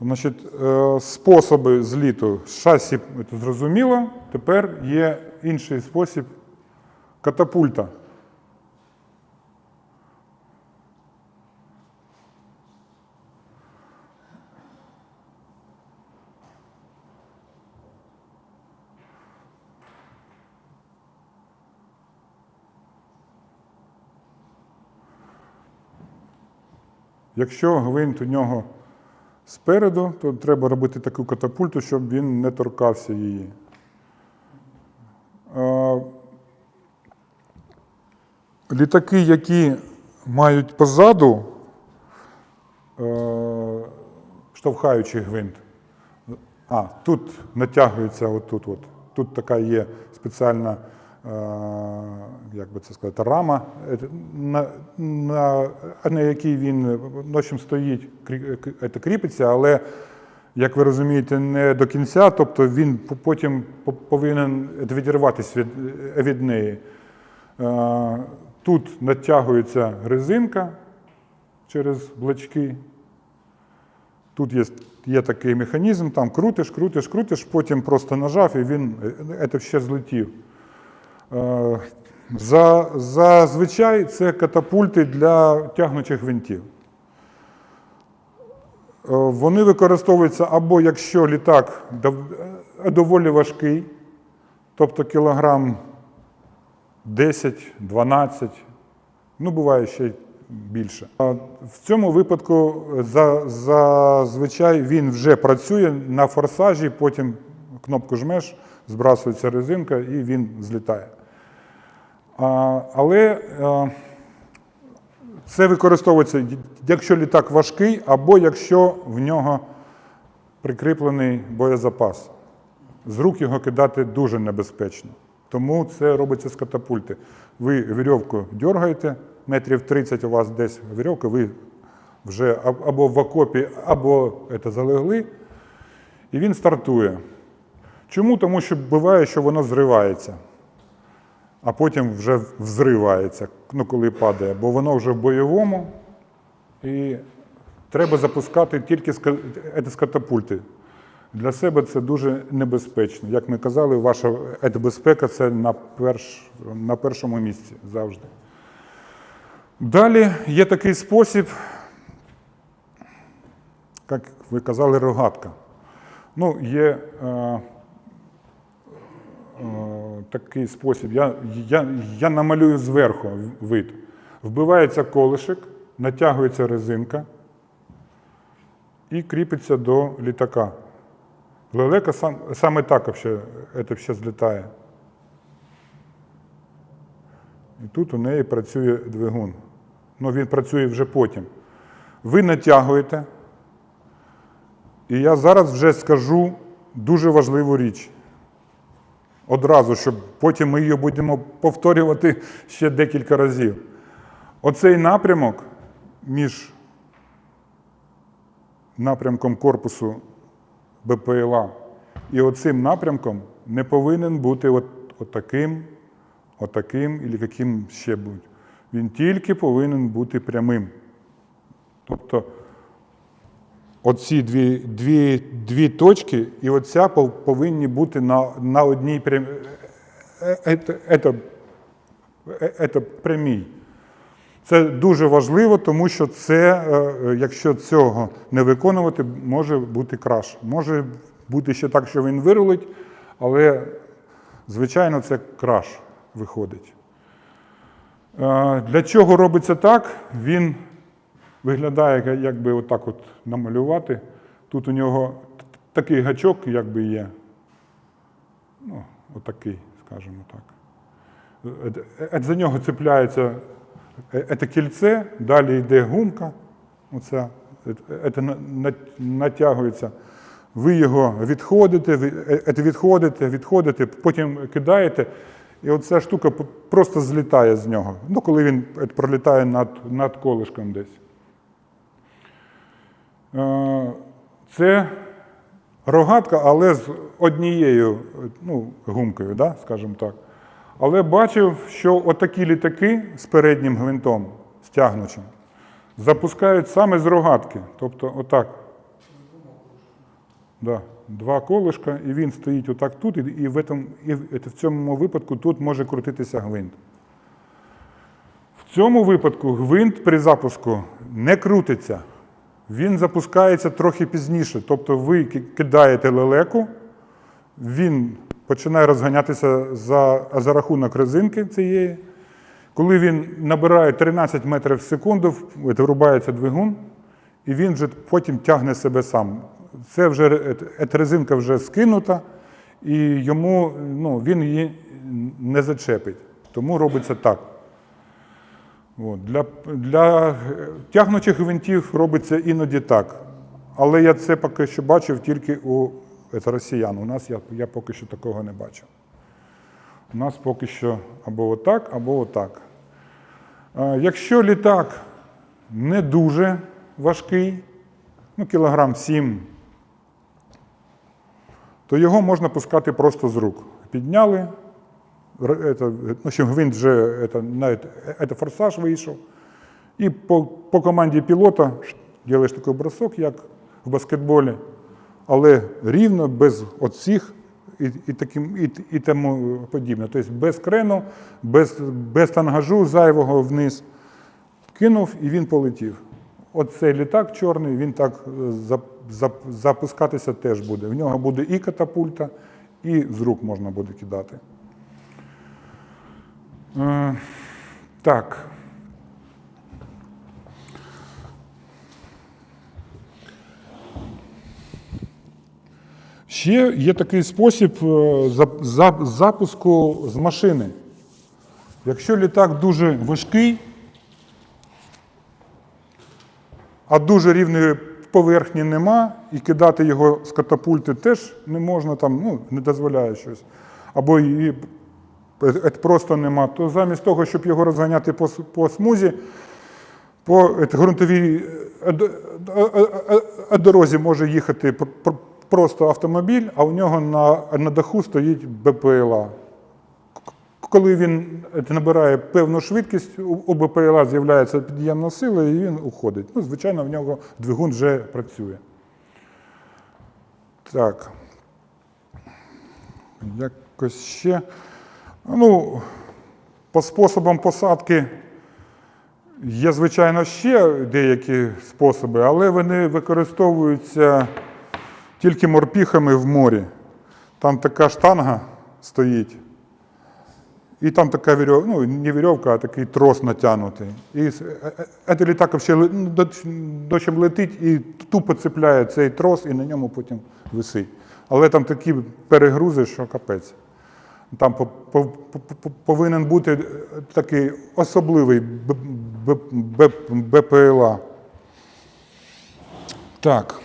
Значить, е, способи зліту шасі це зрозуміло. Тепер є інший спосіб катапульта. Якщо гвинт у нього спереду, то треба робити таку катапульту, щоб він не торкався її. Літаки, які мають позаду е, штовхаючий гвинт. А, тут натягується отут. От. Тут така є спеціальна, як би це сказати, рама, е, на, на, на якій він ночим стоїть, кріпиться, але, як ви розумієте, не до кінця, тобто він потім повинен відірватися від, від неї. Е, Тут натягується резинка через блочки. Тут є, є такий механізм, там крутиш, крутиш, крутиш, потім просто нажав і він е, це ще злетів. Е, За, зазвичай це катапульти для тягнучих гвинтів. Е, Вони використовуються або якщо літак е, доволі важкий, тобто кілограм 10, 12, ну буває ще більше. В цьому випадку за- зазвичай він вже працює на форсажі, потім кнопку жмеш, збрасується резинка і він злітає. А, Але е, це використовується, якщо літак важкий, або якщо в нього прикріплений боєзапас. З рук його кидати дуже небезпечно. Тому це робиться з катапульти. Ви вірьовку дергаєте, метрів 30 у вас десь вірьовка, ви вже або в окопі, або це залегли, і він стартує. Чому? Тому що буває, що воно зривається, а потім вже взривається, ну, коли падає, бо воно вже в бойовому, і треба запускати тільки з катапульти. Для себе це дуже небезпечно. Як ми казали, ваша безпека це на, перш, на першому місці завжди. Далі є такий спосіб, як ви казали, рогатка. Ну, є е, такий спосіб. Я, я, я намалюю зверху вид. Вбивається колишик, натягується резинка і кріпиться до літака. Лелека сам, саме так вообще, це ще злітає. І тут у неї працює двигун. Ну, він працює вже потім. Ви натягуєте. І я зараз вже скажу дуже важливу річ. Одразу, щоб потім ми її будемо повторювати ще декілька разів. Оцей напрямок між напрямком корпусу БПЛА. І оцим напрямком не повинен бути от, отаким, отаким і яким ще будь. Він тільки повинен бути прямим. Тобто оці дві, дві, дві точки і оця повинні бути на, на одній прям... е- е- е- е- прямій. Це дуже важливо, тому що це, якщо цього не виконувати, може бути краш. Може бути ще так, що він вирулить, але, звичайно, це краш виходить. Для чого робиться так? Він виглядає, як- якби отак от намалювати. Тут у нього такий гачок, якби є. Ну, отакий, скажімо так. За нього цепляється це кільце, далі йде гумка, оця, це на- на- натягується. Ви його відходите, е, відходите, відходите, потім кидаєте, і оця штука просто злітає з нього. Ну, коли він пролітає над, над колишком десь. Е, Це рогатка, але з однією ну, гумкою, да, скажімо так. Але бачив, що отакі літаки з переднім гвинтом, стягнучим, запускають саме з рогатки. Тобто отак. Да, два колишка, і він стоїть отак тут, і, в, этом, і в цьому випадку тут може крутитися гвинт. В цьому випадку гвинт при запуску не крутиться. Він запускається трохи пізніше. Тобто ви кидаєте лелеку, він починає розганятися за, за рахунок резинки цієї. Коли він набирає 13 метрів в секунду, вирубається двигун, і він вже потім тягне себе сам. Це вже е- е- резинка вже скинута, і йому ну, він її не зачепить. Тому робиться так. От. Для, для е, тягнучих гвинтів робиться іноді так. Але я це поки що бачив тільки у це, росіян. У нас я, я поки що такого не бачив. У нас поки що або отак, або отак. Е, Якщо літак не дуже важкий, ну, кілограм 7, то його можна пускати просто з рук. Підняли, это, ну, що гвинт вже это, на это, это форсаж вийшов. І по, по команді пілота робиш такий бросок, як в баскетболі, але рівно, без оцих і, і, таким, і, і тому подібне. Тобто без крену, без, без тангажу зайвого вниз. Кинув і він полетів. Оцей літак чорний, він так е, зап- зап- запускатися теж буде. В нього буде і катапульта, і з рук можна буде кидати. Е, так. Ще є такий спосіб е, зап- зап- запуску з машини. Якщо літак дуже важкий, а дуже рівної поверхні нема, і кидати його з катапульти теж не можна, там, ну, не дозволяє щось. Або просто нема, то замість того, щоб його розганяти по, по смузі, по е, ґрунтовій е, е, е, е, дорозі може їхати пр- пр- просто автомобіль, а у нього на, на даху стоїть БПЛА. Коли він е, набирає певну швидкість, у БПЛА з'являється під'ємна сила і він уходить. Ну, звичайно, в нього двигун вже працює. Так. Якось ще. Ну, по способам посадки є, звичайно, ще деякі способи, але вони використовуються тільки морпіхами в морі. Там така штанга стоїть. І там така вірьовка, ну не вірьовка, а такий трос натягнутий. І с- е- е- цей літак ще ну, до- дощем летить і тупо цепляє цей трос і на ньому потім висить. Але там такі перегрузи, що капець. Там по- по- по- по- повинен бути такий особливий БПЛА. Так.